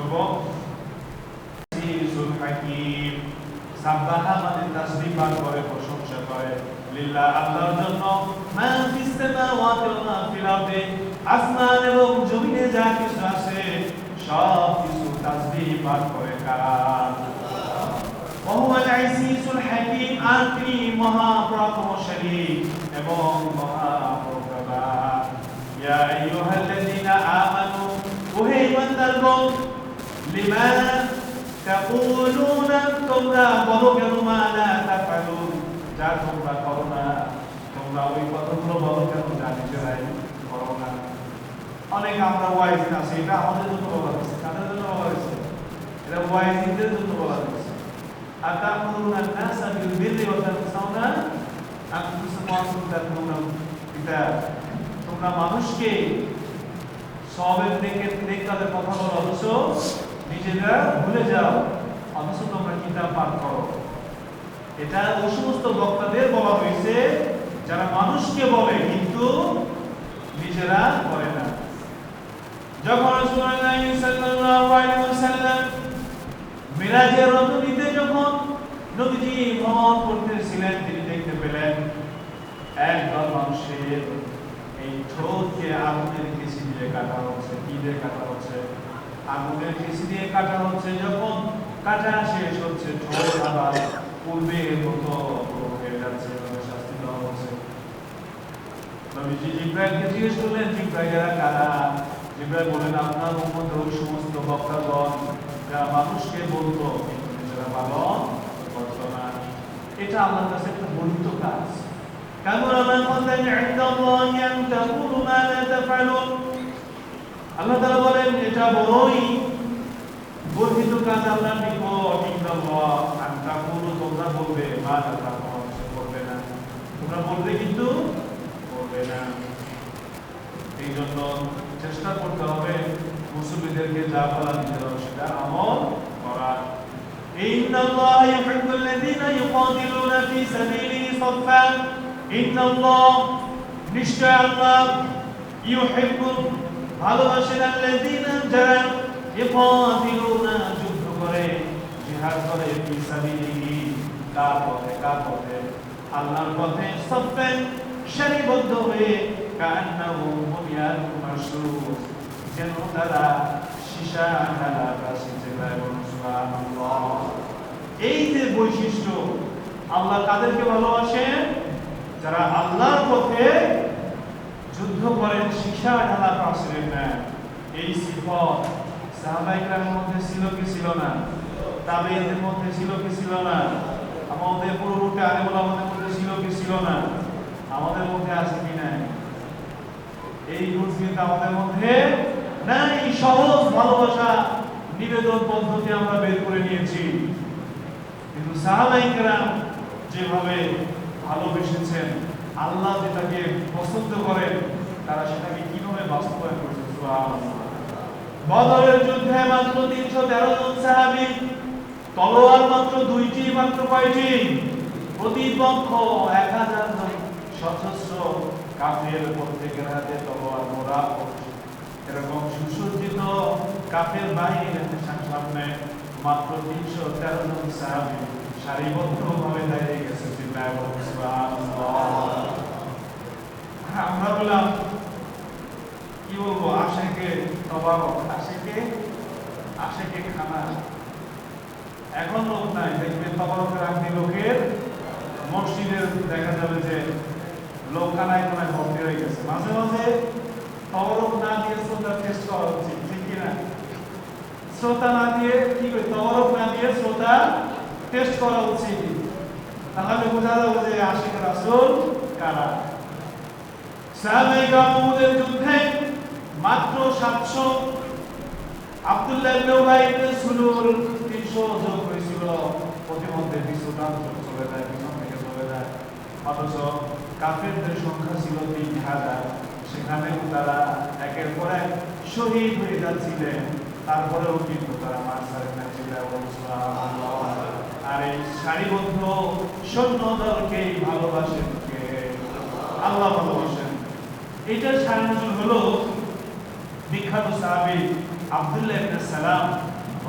করব আজিজুল হাকীম সাব্বাহা মানে তাসবিহ পাঠ করে প্রশংসা করে লিল্লাহ আল্লাহর জন্য মা ফিস সামাওয়াতি ওয়া মা ফিল আরদি আসমান এবং জমিনে যা কিছু আছে সব কিছু তাসবিহ পাঠ করে কার وهو العزيز الحكيم আর তিনি মহা পরাক্রমশালী এবং মহা প্রজ্ঞাবান ইয়া আইয়ুহাল্লাযীনা আমানু ওহে ইমানদারগণ তোমরা বলো কেন মা লা তাফালুন করো না তোমরা ওই কথাগুলো বলো কেন যা নিজেরাই অনেক আমরা ওয়াইজ না সেটা আমাদের জন্য বলা এটা ওয়াইজদের জন্য বলা হয়েছে। আতামুরুনা নাসা বিল বিরি ওয়া তানসাউনা আনফুসাকুম ওয়া তাকুলুনা তোমরা মানুষকে সবের দিকে নেক কাজের কথা বলো, অথচ নিজেরা ভুলে যাও, অথচ তোমরা কিতাব পাঠ করো। এটা ওই সমস্ত বক্তাদের বলা হয়েছে, যারা মানুষকে বলে, কিন্তু নিজেরা করে না। যখন মিরাজের রজনীতে যখন নবীজি ভ্রমণ করতেছিলেন, তিনি দেখতে পেলেন একদল মানুষের এই ঠোঁটকে আগুনের কেসি দিয়ে কাটা হচ্ছে, কি দিয়ে কাটা হচ্ছে? আগুনের কেসি দিয়ে কাটা হচ্ছে যখন কাটা শেষ হচ্ছে ঠোঁট আবার পূর্বের মতো হয়ে যাচ্ছে এভাবে শাস্তি দেওয়া হচ্ছে নবীজি জিব্রাইলকে জিজ্ঞেস করলেন জিব্রাইল এরা কারা জিব্রাইল বলেন আপনার উম্মতের ওই সমস্ত বক্তাগণ যারা মানুষকে বলতো কিন্তু নিজেরা পালন করতো না এটা আল্লাহর কাছে একটা বর্ণিত কাজ كبر مقتا عند الله أن تقولوا ما لا تفعلون আল্লাহ তাআলা বলেন এটা বড়ই বর্ধিত কাজ আল্লাহর নিকট ইনদাল্লাহ আন তাকুলু তোমরা বলবে মা লা তাফালুন সে করবে না তোমরা বলবে কিন্তু করবে না এই জন্য চেষ্টা করতে হবে মুসলিমদেরকে যা বলা নিজেরা সেটা আমল করা إن الله يحب الذين يقاتلون في سبيله صفا إن الله নিশ্চয় আল্লাহ ইউহিব্বু ভালোবাসেন আল্লাযীনা যারা যুদ্ধ করে, জিহাদ করে কার পথে কার পথে আল্লাহর পথে সফেন সারিবদ্ধ হয়ে কান্নাহু বুনিয়ানুন মারসুস যেন তারা সীসা ঢালা সুবহানাল্লাহ। এই যে বৈশিষ্ট্য, আল্লাহ কাদেরকে ভালোবাসেন? যারা আল্লাহর পথে শিক্ষা ঢালা প্রাচীরের নেন এই সিফত সাহাবাইকরামের মধ্যে ছিল কি ছিল না তাবেইদের মধ্যে ছিল কি ছিল না আমাদের পূর্ববর্তী আলেমুল আমাদের মধ্যে ছিল কি ছিল না আমাদের মধ্যে আছে কি নাই এই গুণ কিন্তু আমাদের মধ্যে নাই সহজ ভালোবাসা নিবেদন পদ্ধতি আমরা বের করে নিয়েছি কিন্তু সাহাবাইকরাম যেভাবে ভালোবেসেছেন আল্লাহ যেটাকে পছন্দ করেন তারা সেটাকে কীভাবে বাস্তবায়ন সুবহানাল্লাহ। বদরের যুদ্ধে মাত্র তিনশো তেরো জন সাহাবি, তলোয়ার মাত্র দুইটি, মাত্র কয়টি? প্রতিপক্ষ এক হাজার জন সশস্ত্র কাফের প্রত্যেকের হাতে তলোয়ার মোড়া এরকম সুসজ্জিত কাফের বাহিনীর সামনে মাত্র তিনশো তেরো জন সাহাবি সারিবদ্ধভাবে দাঁড়িয়ে গেছে। আমরা বললাম কি বলব আশেকে তবারক আশেকে আশেকে খানা এখন লোক নাই, দেখবে তবারকের আপনি লোকের। মসজিদের দেখা যাবে যে লোক খানায় কোনায় ভর্তি হয়ে গেছে। মাঝে মাঝে তবরক না দিয়ে শ্রোতা টেস্ট করা উচিত, ঠিক কিনা? শ্রোতা না দিয়ে কি করে? তবরক না দিয়ে শ্রোতা টেস্ট করা উচিত। তাহলে বোঝা যাবে যে আশিক রাসূল কারা? সাহাবায়ে কারামের যুদ্ধে মাত্র 700 আব্দুল্লাহ ইবনে উবাই ইবনে সুলুল 300 যোগ হয়েছিল প্রতিমধ্যে চলে যায় পিছন থেকে চলে যায় অথচ কাফেরদের সংখ্যা ছিল তিন হাজার। সেখানেও তারা একের পর এক শহীদ হয়ে যাচ্ছিলেন। তারপরেও কিন্তু তারা মার সারে না ছিল আর এই সারিবদ্ধ সৈন্য দলকেই ভালোবাসেন আল্লাহ ভালোবাসেন। এটার সারাংশ হলো বিখ্যাত সাহাবী আব্দুল্লাহ ইবনে সালাম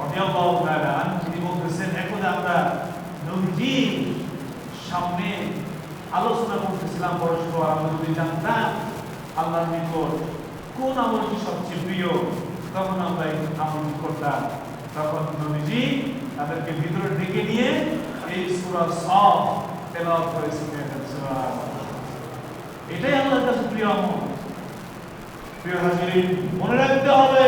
রাদিয়াল্লাহু তাআলা তিনি বলতেছেন আমরা নবীজি সামনে আলোচনা করতেছিলাম পরস্পর আমরা যদি জানতাম আল্লাহর নিকট কোন আমলটি সবচেয়ে প্রিয়। তখন আমরা এই আমলটি করতাম। তখন নবীজি তাদেরকে ভিতরে ডেকে নিয়ে এই সফ তেলাওয়াত করেছিলেন। এটাই আল্লাহর কাছে প্রিয় আমল। প্রিয় মনে রাখতে হবে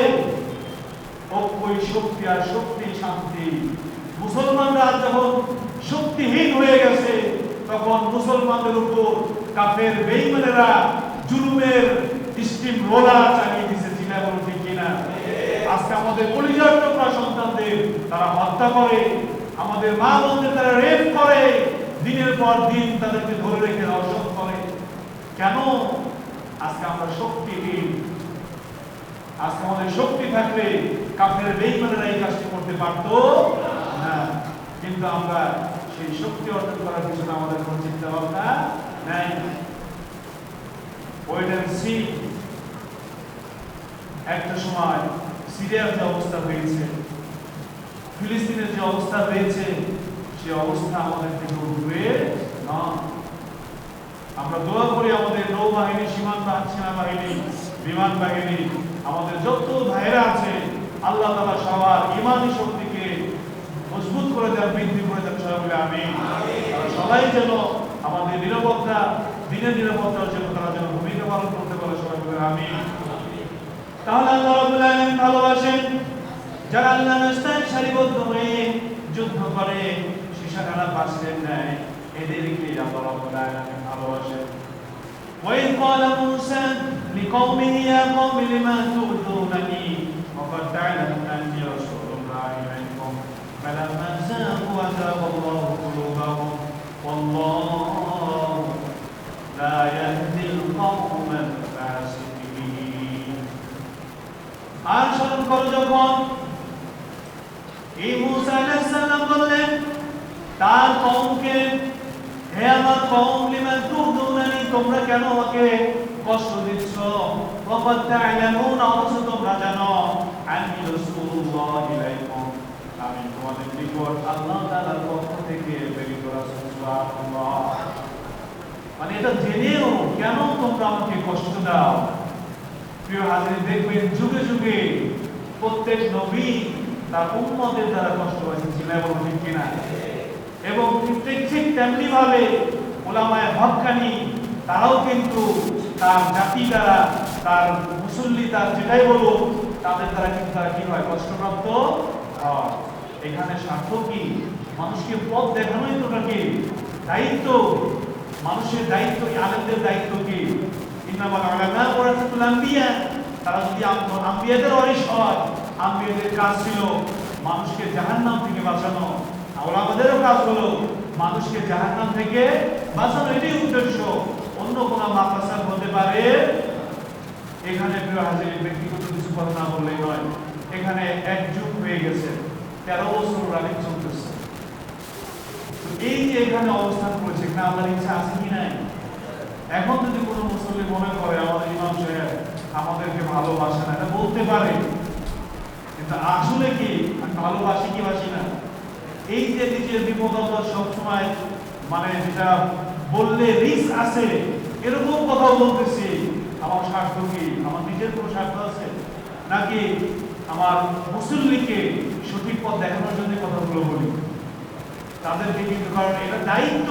ঐক্যই শক্তি আর শক্তি শান্তি। মুসলমানরা যখন শক্তিহীন হয়ে গেছে, তখন মুসলমানদের উপর কাফের বেঈমানেরা জুলুমের স্টিম রোলার চালিয়ে দিছে জিনা বলো ঠিক কিনা? আজকে আমাদের টুকরা সন্তানদের তারা হত্যা করে, আমাদের মা বোনদের তারা রেপ করে, দিনের পর দিন তাদেরকে ধরে রেখে ধর্ষণ করে। কেন? আজকে আমরা শক্তিহীন আজকে আমাদের শক্তি থাকলে কাফের বেইমানেরা এই কাজটি করতে পারত না। কিন্তু আমরা সেই শক্তি অর্জন করার পিছনে আমাদের কোনো চিন্তা ভাবনা নাই। Wait see. একটা সময় সিরিয়ার যে অবস্থা হয়েছে, ফিলিস্তিনের যে অবস্থা হয়েছে, সে অবস্থা আমাদের থেকে দূরে না। আমরা দোয়া করি আমাদের নৌবাহিনী সীমান সেনাবাহিনী বিমান বাহিনী আমাদের যত ভাইরা আছে আল্লাহ তালা সবার ইমানি শক্তিকে মজবুত করে দেন বৃদ্ধি করে দেন সবাই আমি সবাই যেন আমাদের নিরাপত্তা দিনের নিরাপত্তার জন্য তারা যেন ভূমিকা পালন করতে পারে সবাই বলে আমি তাহলে আল্লাহ রাব্বুল আলামিন ভালোবাসেন যারা আল্লাহ রাস্তায় সারিবদ্ধ হয়ে যুদ্ধ করে শিশাখানা পাশের নেয় এদেরকে আল্লাহ রাব্বুল আলামিন ভালোবাসেন وإذ قال موسى لقومه يا قوم لما تؤذونني وقد تعلمون أني رسول الله إليكم فلما زاغوا أزاغ الله قلوبهم والله لا يهدي القوم الفاسقين আর স্মরণ করো যখন এই মুসা আলাইহিস সালাম বললেন তার কওমকে হে আমার কওম লিমা তুদুনানি তোমরা কেন আমাকে কষ্ট দিচ্ছ? ওয়াকাদ তা'লামুন অথচ তোমরা জানো, আমি রাসূলুল্লাহ আমি তোমাদের নিকট আল্লাহ তাআলার পক্ষ থেকে প্রেরিত রাসূল মানে এটা জেনেও কেন তোমরা আমাকে কষ্ট দাও? প্রিয় হাজির দেখবেন যুগে যুগে প্রত্যেক নবী তার উম্মতের দ্বারা কষ্ট পাইছেন ছিল এবং ঠিক কিনা? এবং ঠিক ঠিক তেমনি ভাবে ওলামায় হকানি তারাও কিন্তু তার জাতি দ্বারা, তার মুসল্লি তার যেটাই বলুক, তাদের দ্বারা কিন্তু তারা কি হয়? কষ্টপ্রাপ্ত এখানে স্বার্থ কি? মানুষকে পথ দেখানোই তো নাকি দায়িত্ব? মানুষের দায়িত্ব কি আলেমদের দায়িত্ব কি? তারা যদি আম- আম্বিয়াদের ওয়ারিশ হয়, আম্বিয়াদের কাজ ছিল মানুষকে জাহান্নাম থেকে বাঁচানো। আর আমাদেরও কাজ হলো মানুষকে জাহান্নাম থেকে বাঁচানো, এটাই উদ্দেশ্য। অন্য কোনো মাদ্রাসা হতে পারে, এখানে প্রিয় হাজির ব্যক্তিগত কিছু কথা না বললেই নয়, এখানে এক যুগ হয়ে গেছে, তেরো বছর রানিং চলতেছে। এই যে এখানে অবস্থান করেছে, এখানে আল্লাহর ইচ্ছা আছে কি নাই? এখন যদি কোনো মুসল্লি মনে করে, আমাদের ইমাম সাহেব আমাদেরকে ভালোবাসে না, এটা বলতে পারে। কিন্তু আসলে কি? ভালোবাসি কি বাসি না? এই যে নিজের বিপদ আপদ সবসময় মানে যেটা বললে রিস্ক আছে, এরকম কথা বলতেছি। আমার স্বার্থ কি? আমার নিজের কোনো স্বার্থ আছে? নাকি আমার মুসল্লিকে সঠিক পথ দেখানোর জন্য কথাগুলো বলি? তাদেরকে কিন্তু কারণ এটা দায়িত্ব।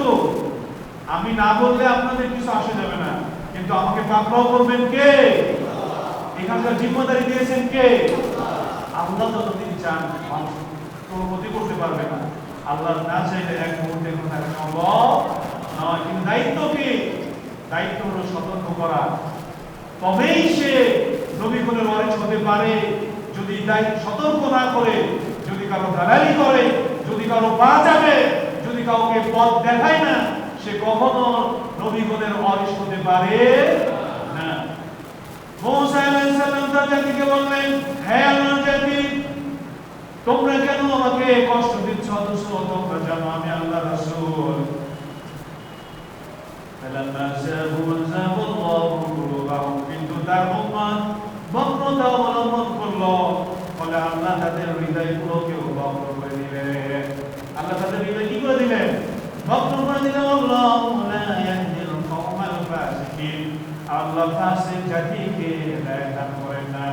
আমি না বললে আপনাদের কিছু আসে যাবে না। কিন্তু আমাকে পাকড়াও করবেন কে? এখানকার জিম্মাদারি দিয়েছেন কে? আল্লাহ যতদিন চান মানুষ কোনো ক্ষতি করতে পারবে না। আল্লাহ না চাইলে এক মুহূর্তে কোনো থাকা সম্ভব নয়। কিন্তু দায়িত্ব কি? দায়িত্ব হলো সতর্ক করা। তবেই সে নবী ওয়ারিস হতে পারে যদি তাই সতর্ক না করে, যদি কারও দালালি করে, যদি কারও পা যাবে যদি কাউকে পথ দেখায় না, সে কখনো নবীগণের অরিস হতে পারে না। মৌসা আলাইহিস সালাম তার জাতিকে বললেন, হে আমার জাতি তোমরা কেন আমাকে কষ্ট দিচ্ছ অথচ তোমরা জানো আমি আল্লাহ রাসূল فلما زاغوا أزاغ الله قلوبهم কিন্তু তার উম্মাহ বক্রতা অবলম্বন করলো ফলে আল্লাহ তাদের হৃদয়গুলোকে বক্র করে দিলেন আল্লাহ তাদের হৃদয় কি করে দিলেন বক্র করে দিলেন আল্লাহ লা ইয়াহদিল কওমাল ফাসিকিন আল্লাহ ফাসিক জাতিকে হেদায়েত দান করেন না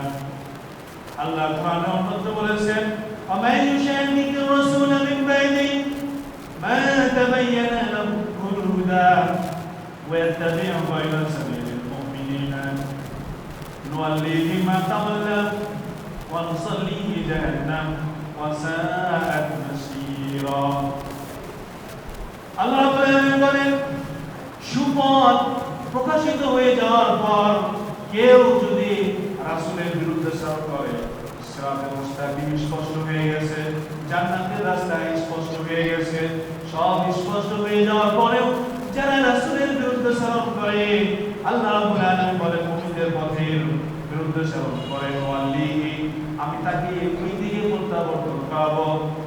আল্লাহ তাআলা অন্যত্র বলেছেন ومن يشاكك الرسول من بعد ما تبين له الهدى ويتبع غير سبيل المؤمنين نوليه ما تولى ونصليه جهنم وساءت مصيرا আল্লাহ বলেন সুপথ প্রকাশিত হয়ে যাওয়ার পর কেউ যদি রাসূলের বিরুদ্ধে সার করে সিরাতের মুস্তাকিম স্পষ্ট হয়ে গেছে জান্নাতের রাস্তা স্পষ্ট হয়ে গেছে সব স্পষ্ট হয়ে যাওয়ার পরেও যারা রাসূলের বিরুদ্ধে সারণ করে আল্লাহ রাব্বুল আলামিন মুমিনদের পথের বিরুদ্ধে সারণ করে ওয়াল্লিহি আমি তাকে ওই দিকে প্রত্যাবর্তন করাবো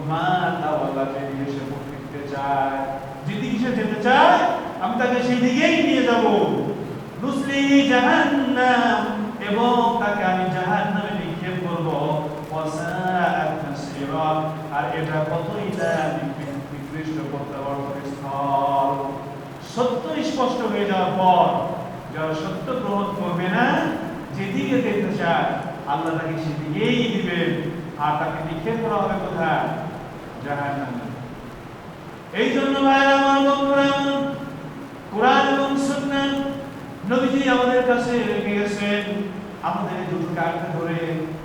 মা তাওয়াল্লা যেদিকে সে মুখ ফিরতে চায় যেদিকে সে যেতে চায় আমি তাকে সেই দিকেই নিয়ে যাব নুসলি জাহান্নাম এবং তাকে আমি জাহান্নামে নিক্ষেপ করব ওয়াসাআত মাসীরা এটা কতই না নিকৃষ্ট স্পষ্ট হয়ে যাওয়ার পর সত্য গ্রহণ করবে না, যেদিকে দেখতে চায়, আল্লাহ তাকে সেদিকেই দিবেন আর তাকে নিক্ষেপ করা হবে কোথায়? এই জন্য ভাইরা আমার বন্ধুরা কোরআন এবং সুন্নাহ, নবীজি আমাদের কাছে রেখে গেছেন আমাদের দুটো কাঠে ধরে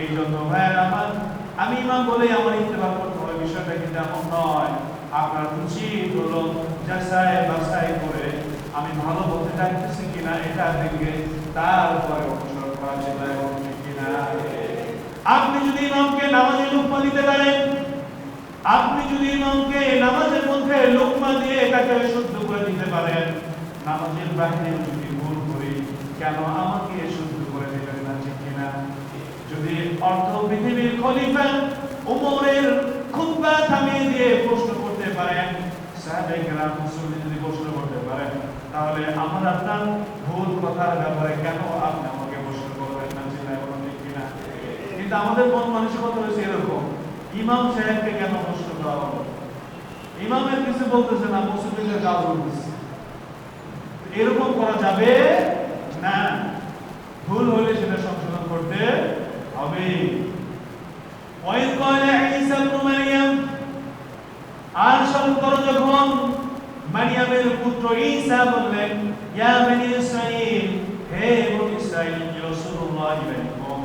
এই জন্য ভাইয়ের, আমার, আমি ইমাম বলে আমার ইত্তেবা করতে হবে বিষয়টা কিন্তু এমন নয়। আপনার উচিত হলো যাচাই বাছাই করে আমি ভালো বলতে চাইতেছি কিনা, এটা দেখে তারপরে অনুসরণ করা যেটা কিনা। আপনি যদি ইমামকে নামাজে লুকমা দিতে পারেন, আপনি যদি ইমামকে নামাজের মধ্যে লোকমা দিয়ে তাকে শুদ্ধ করে দিতে পারেন, নামাজের বাহিরে যদি ভুল করি, কেন আমাকে শুদ্ধ করে দিবেন না ঠিক কিনা যদি অর্থ পৃথিবীর খলিফা উমরের খুতবা থামিয়ে দিয়ে প্রশ্ন করতে পারেন। সাহাবে কেরাম মুসলিম যদি প্রশ্ন করতে পারেন, তাহলে আমার আপনার ভুল কথার ব্যাপারে কেন আপনি আমাকে প্রশ্ন করবেন না, চিন্তা কোনো কিনা? কিন্তু আমাদের মন মানসিকতা হয়েছে এরকম। ইমাম সাহেবকে কেন প্রশ্ন করা হলো? ইমামের কিছু বলতেছে না মুসলিমদের কাজ বলতেছে এরকম করা যাবে না। ভুল হলে সেটা সংশোধন করতে হবে وإذ قال عيسى ابن مريم আর স্মরণ করো যখন মারিয়ামের পুত্র ঈসা বললেন ইয়া বনি ইসরাইল হে বনি ইসরাইল রাসূলুল্লাহ ইলাইকুম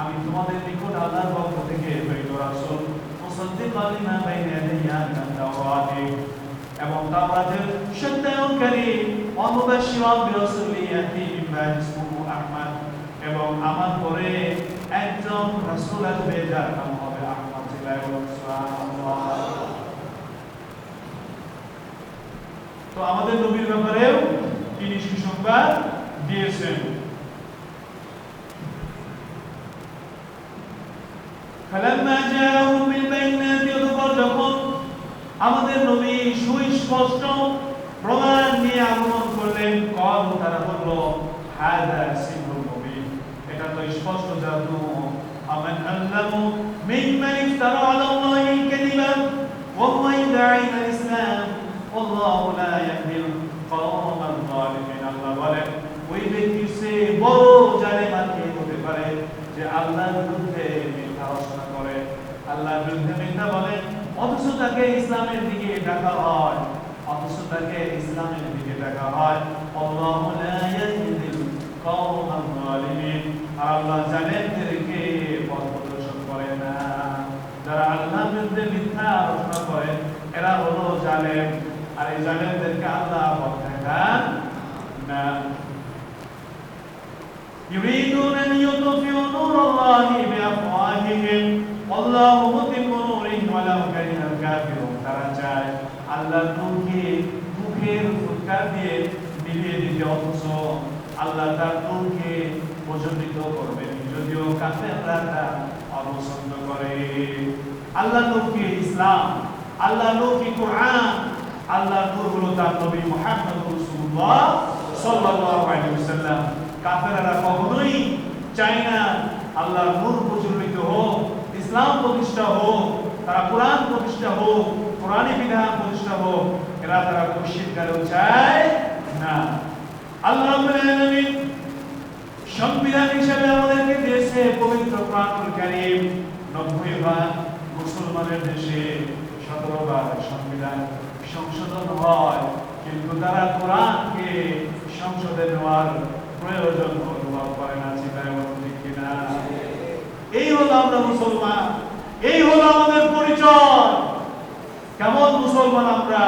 আমি তোমাদের নিকট আল্লাহর পক্ষ থেকে প্রেরিত রাসূল মুসাদ্দিকান লিমা বাইনা ইয়াদাইয়া মিনাত তাওরাতি এবং তাওরাতের সত্যায়নকারী অমুবাশশিরান বিরাসূলি ইয়াতি মিন বাদি ইসমুহু আহমদ এবং আমার পরে একজন রাসূল আসবে যার নাম হবে আহমদ চিল্লায় বলুন সুবহানাল্লাহ তো আমাদের নবীর ব্যাপারেও তিনি সুসংবাদ দিয়েছেন فلما جاءهم بالبينات অতঃপর যখন আমাদের নবী সুস্পষ্ট প্রমাণ নিয়ে আগমন করলেন কল তারা বলল হাদা স্পষ্ট জাদু আমান আল্লামু মিম্মান ইফতারা আলা আল্লাহি কাযিবা ওয়া হুয়া ইয়াদঈ ইলা ইসলাম আল্লাহু লা ইয়াহদিল কওমাল যালিমিন আল্লাহ বলেন, ওই ব্যক্তির সে বড় জালেম আর কে হতে পারে যে আল্লাহর বিরুদ্ধে মিথ্যা রচনা করে আল্লাহর বিরুদ্ধে মিথ্যা বলে অথচ তাকে ইসলামের দিকে ডাকা হয় অথচ তাকে ইসলামের দিকে ডাকা হয় আল্লাহু আল্লাহ জালেমদেরকে পথ প্রদর্শন করে না যারা আল্লাহর বিরুদ্ধে মিথ্যা আলোচনা করে এরা হলো জালেম আর এই জালেমদেরকে আল্লাহ পথ দেখান না يريدون أن يطفئوا نور الله بأفواههم والله متم نوره ولو كره الكافرون তারা চায় আল্লাহর নূরকে মুখের ফুৎকার দিয়ে নিভিয়ে দিতে অথচ আল্লাহ তার নূরকে প্রজ্বলিত করবেন। যদিও কাফেররা তা অপছন্দ করে। আল্লাহ নূরকে ইসলাম, আল্লাহ নূরকে কোরআন, আল্লাহ নূর হলো তার নবী মুহাম্মদ রাসূলুল্লাহ সাল্লাল্লাহু আলাইহি ওয়াসাল্লাম। কাফেররা কখনোই চায় না আল্লাহর নূর প্রজ্বলিত হোক, ইসলাম প্রতিষ্ঠা হোক, তারা কোরআন প্রতিষ্ঠা হোক, কোরআনী বিধান প্রতিষ্ঠা হোক, এরা তারা কারও চায় না। আল্লাহ আলামিন সংবিধান হিসেবে আমাদেরকে দিয়েছে পবিত্র কোরআনুল কারীম 90 বার মুসলমানের দেশে 17 বার সংবিধান সংশোধন হয়, কিন্তু তারা কোরআনকে সংসদে নেওয়ার প্রয়োজন অনুভব করে না চিন্তায় ঠিক কিনা এই হলো আমরা মুসলমান, এই হলো আমাদের পরিচয়। কেমন মুসলমান আমরা?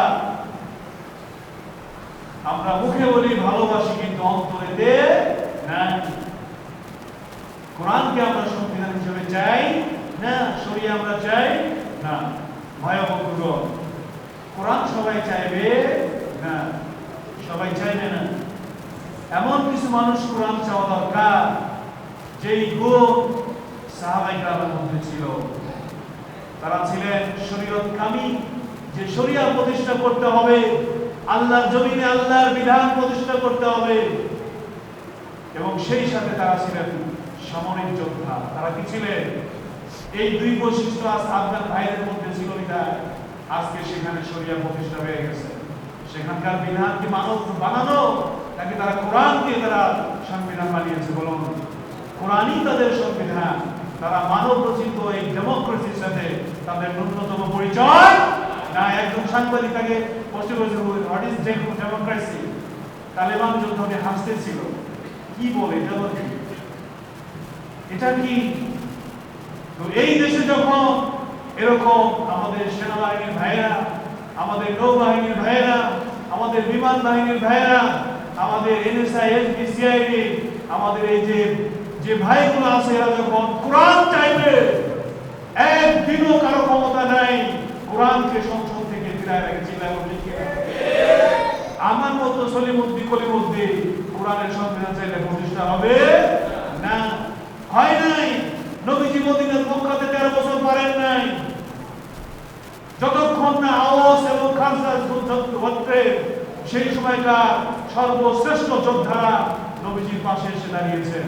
আমরা মুখে বলি ভালোবাসি, কিন্তু অন্তরেতে নাই। কোরআনকে আমরা সংবিধান হিসেবে চাই? না শরিয়া আমরা চাই? না। ভয়াবহ কোরআন সবাই চাইবে? না। সবাই চাইবে না। এমন কিছু মানুষ কোরআন চাওয়া দরকার, যেই গুণ সাহাবাই গ্রামের মধ্যে ছিল। তারা ছিলেন শরীয়ত কামি যে শরিয়া প্রতিষ্ঠা করতে হবে, আল্লাহর জমিনে আল্লাহর বিধান প্রতিষ্ঠা করতে হবে। এবং সেই সাথে তারা ছিলেন সামরিক যোদ্ধা। তারা কি ছিলেন? এই দুই বৈশিষ্ট্য আজ আফগান ভাইদের মধ্যে ছিল বিধায় আজকে সেখানে শরিয়া প্রতিষ্ঠা হয়ে গেছে। সেখানকার বিধান কি মানব বানানো নাকি তারা কোরআন দিয়ে তারা সংবিধান বানিয়েছে বলুন। কোরআনই তাদের সংবিধান। তারা মানব রচিত এই ডেমোক্রেসির সাথে তাদের ন্যূনতম পরিচয় না একজন সাংবাদিক তাকে প্রশ্ন করেছে হোয়াট ইজ ডেমোক্রেসি তালেবান যুদ্ধকে হাসতেছিল। কি বলে, এটা? এটা কি এই দেশে যখন এরকম আমাদের সেনাবাহিনীর ভাইয়েরা, আমাদের নৌবাহিনীর ভাইয়েরা, আমাদের বিমান বাহিনীর ভাইয়েরা, আমাদের এনএসআই আমাদের এই যে যে ভাইগুলো আছে, এরা যখন কোরআন চাইবে, একদিনও কারও ক্ষমতা নাই কোরআনকে সংসদ থেকে ফিরায় রেখে? আমার মতো সলিমুদ্দি কলিমুদ্দি কোরআনের সংবিধান চাইলে প্রতিষ্ঠা হবে না হয় নাই? নবীজি মদিনার মক্কাতে তেরো বছর পারেন নাই। যতক্ষণ না আওয়াজ এবং খানসাস যুদ্ধ হচ্ছে, সেই সময়কার সর্বশ্রেষ্ঠ যোদ্ধারা নবীজির পাশে এসে দাঁড়িয়েছেন।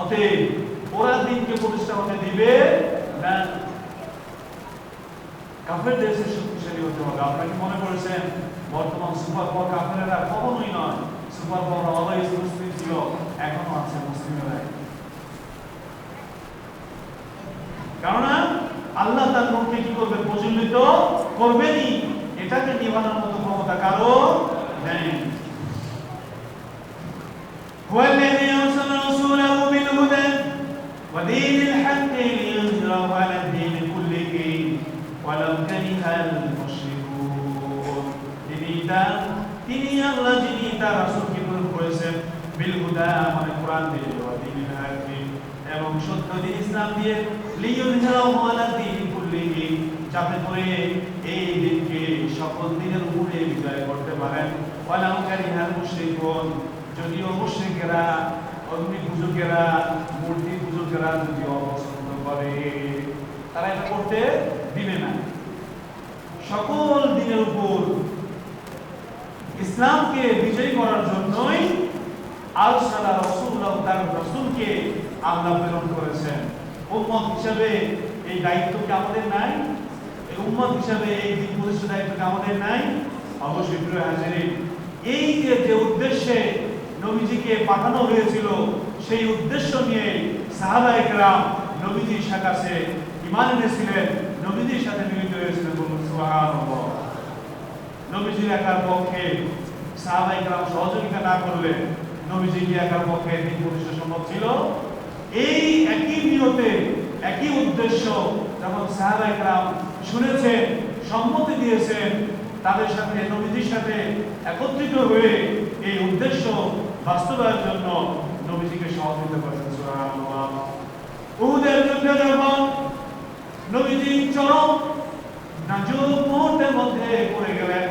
অতএব ওরা দিনকে প্রতিষ্ঠা হতে দিবে না। কাফের দেশে শক্তিশালী হতে হবে। আপনারা কি মনে করেছেন? বর্তমান সুপার পাওয়ার কাফেরেরা কখনোই নয়। সুপার পাওয়ার অলওয়েজ মুসলিম ছিল, এখনও আছে মুসলিমেরাই। কেননা আল্লাহ তার মুখকে কি করবে প্রজ্বলিত করবেনই এটাকে নিবানোর মতো ক্ষমতা কারো নেই هو الذي أرسل رسوله بالهدى ودين الحق ليظهره على الدين كله ولو كره المشركون তিনি তার তিনি আল্লাহ যিনি তার রাসূলকে প্রেরণ করেছেন বিল হুদা মানে কোরআন দিয়ে ওয়া দীনিল হক এবং সত্য দিন ইসলাম দিয়ে লিইয়ুযহিরাহু আলা দীনি কুল্লিহি যাতে করে এই দিনকে সকল দিনের উপরে বিজয় করতে পারেন। ওয়ালাউ কারিহাল মুশরিকুন যদিও মুশরিকেরা, অগ্নি পূজকেরা, মূর্তি পূজকেরা যদি অপছন্দ করে, তারা এটা করতে দিবে না। সকল দিনের উপর ইসলামকে বিজয়ী করার জন্যই আলসালা রসুল্লাহ তার রসুলকে আল্লাহ প্রেরণ করেছেন। উম্মত হিসাবে এই দায়িত্ব আমাদের নাই, এই উম্মত হিসাবে এই দিন প্রতিষ্ঠা দায়িত্ব আমাদের নাই। অবশ্যই প্রিয় হাজিরিন, এই যে যে উদ্দেশ্যে নবীজিকে পাঠানো হয়েছিল, সেই উদ্দেশ্য নিয়ে সাহাবা একরাম নবীজির সাকাশে ইমান এনেছিলেন, নবীজির সাথে মিলিত হয়েছিলেন বলুন সুহান নবীজির একার পক্ষে সাহাবা একরাম সহযোগিতা না করলে নবীজিকে একার পক্ষে দিন প্রতিষ্ঠা সম্ভব ছিল? এই একই নিয়তে একই উদ্দেশ্য যখন সাহাবা শুনেছেন, সম্মতি দিয়েছেন, তাদের সাথে, নবীজির সাথে একত্রিত হয়ে এই উদ্দেশ্য বাস্তবায়নের জন্য নবীজিকে সহযোগিতা করেছেন। যুদ্ধে যখন নবীজি চরম নাজুক মুহূর্তের মধ্যে পড়ে গেলেন।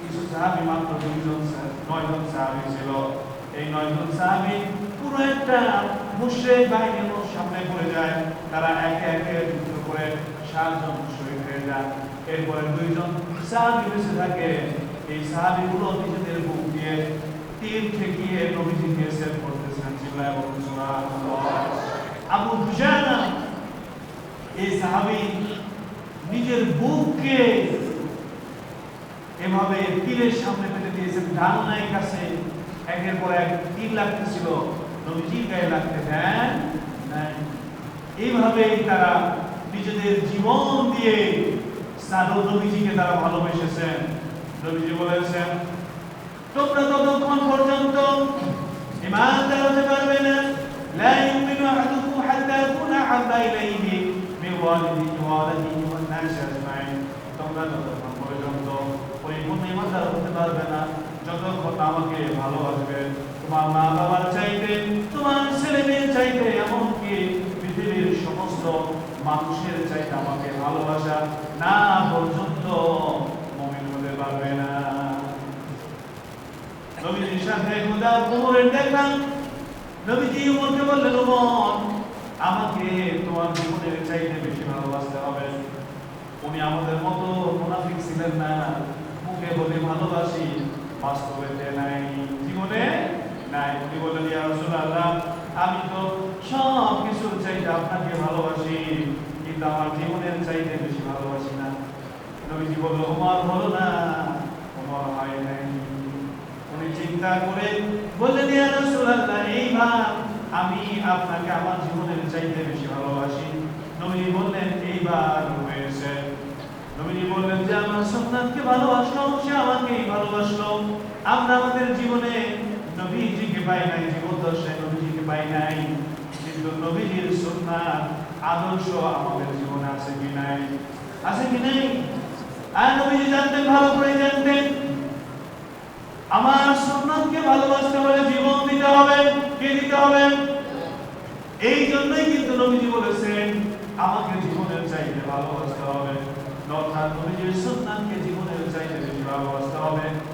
কিছু সাহাবি মাত্র দুইজন নয়জন সাহাবি ছিল। এই নয়জন সাহাবি পুরো একটা মুশরিক বাহিনীর সামনে পড়ে যায়। তারা একে একে যুদ্ধ করে সাতজন শহীদ হয়ে যায়। এরপরে দুইজন সাহাবি বেঁচে থাকে। এই সাহাবিগুলো নিজেদের বুক দিয়ে তীর ঠেকিয়ে নবীজিকে সেভ করতেছেন চিল্লায় বলুন আবু দুজানা, এই সাহাবী নিজের বুককে এভাবে তীরের সামনে পেতে দিয়েছেন ডান নায়ের কাছে। একের পর এক তীর লাগতেছিল। নবীজির গায়ে লাগতে দেন নাই এইভাবেই তারা নিজেদের জীবন দিয়ে সাদর নবীজিকে তারা ভালোবেসেছেন নবীজি বলেছেন তোমরা ততক্ষণ পর্যন্ত ইমানদার হতে পারবে না لا يؤمن أحدكم حتى يكون أحب إليه من والده وولده والناس أجمعين তোমরা যতক্ষণ পর্যন্ত পরিপূর্ণ ইমানদার হতে পারবে না যতক্ষণ না আমাকে ভালোবাসবে তোমার মা বাবার চাইতে মানুষের চাইতে আমাকে ভালোবাসা না পর্যন্ত মমিন হতে পারবে না। নবীজির সাথে খোদা কোমরের দেখা। নবীজি বললেন উমর আমাকে তোমার জীবনের চাইতে বেশি ভালোবাসতে হবে। উনি আমাদের মতো ছিলেন না। মুখে বলে ভালোবাসি, বাস্তবেতে নাই। জীবনে নাই। উনি বললেন, ইয়া আমি তো সব কিছুর চাইতে আপনাকে ভালোবাসি। কিন্তু আমার জীবনের চাইতে বেশি ভালোবাসি না। নবীজি বলল উমর হলো না উমর হয় নাই। উনি চিন্তা করে বললেন, ইয়া রাসূলুল্লাহ এইবার আমি আপনাকে আমার জীবনের চাইতে বেশি ভালোবাসি। নবী বললেন এইবার হয়েছে। নবীজি বললেন, যে আমার সন্তানকে ভালোবাসলো, সে আমাকেই ভালোবাসলো। আমরা আমাদের জীবনে নবীজিকে পাই নাই জীবন জীবদ্দশায় নবীজিকে পাই নাই। কিন্তু নবীজির সুন্নাত আদর্শ আমাদের জীবনে আছে কি নাই? আছে কি নাই? আর নবীজি জানতেন, ভালো করে জানতেন। আমার সুন্নাতকে ভালোবাসতে হলে জীবন দিতে হবে। কে দিতে হবে? এই জন্যই কিন্তু নবীজি বলেছেন, আমাকে জীবনের চাইতে ভালোবাসতে হবে। অর্থাৎ নবীজির সুন্নাতকে জীবনের চাইতে বেশি ভালোবাসতে হবে।